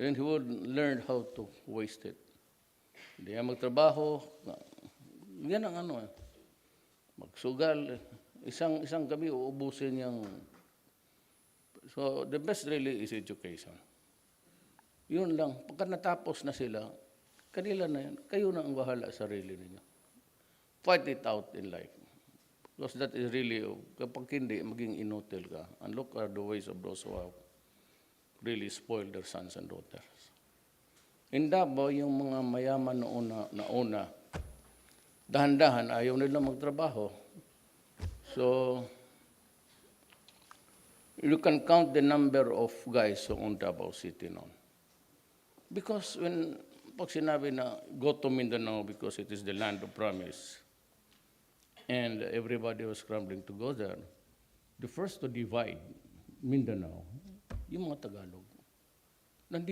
And he would learn how to waste it. Hindi yan magtrabaho. Yan ang ano eh. Magsugal. Isang, isang gabi uubusin yung... So, the best really is education. Yun lang. Pagka natapos na sila, kanila na yan. Kayo na ang bahala sa sarili ninyo. Fight it out in life. Because that is really, kapag hindi, maging inutil ka. And look at the ways of those who have really spoiled their sons and daughters. In Davao, yung mga mayaman noon na, na una, dahan-dahan, ayaw nila magtrabaho. So, you can count the number of guys who own Davao City noon. Because when, pag sinabi na, go to Mindanao because it is the land of promise, and everybody was scrambling to go there, the first to divide Mindanao, yung mga Tagalog. Nandito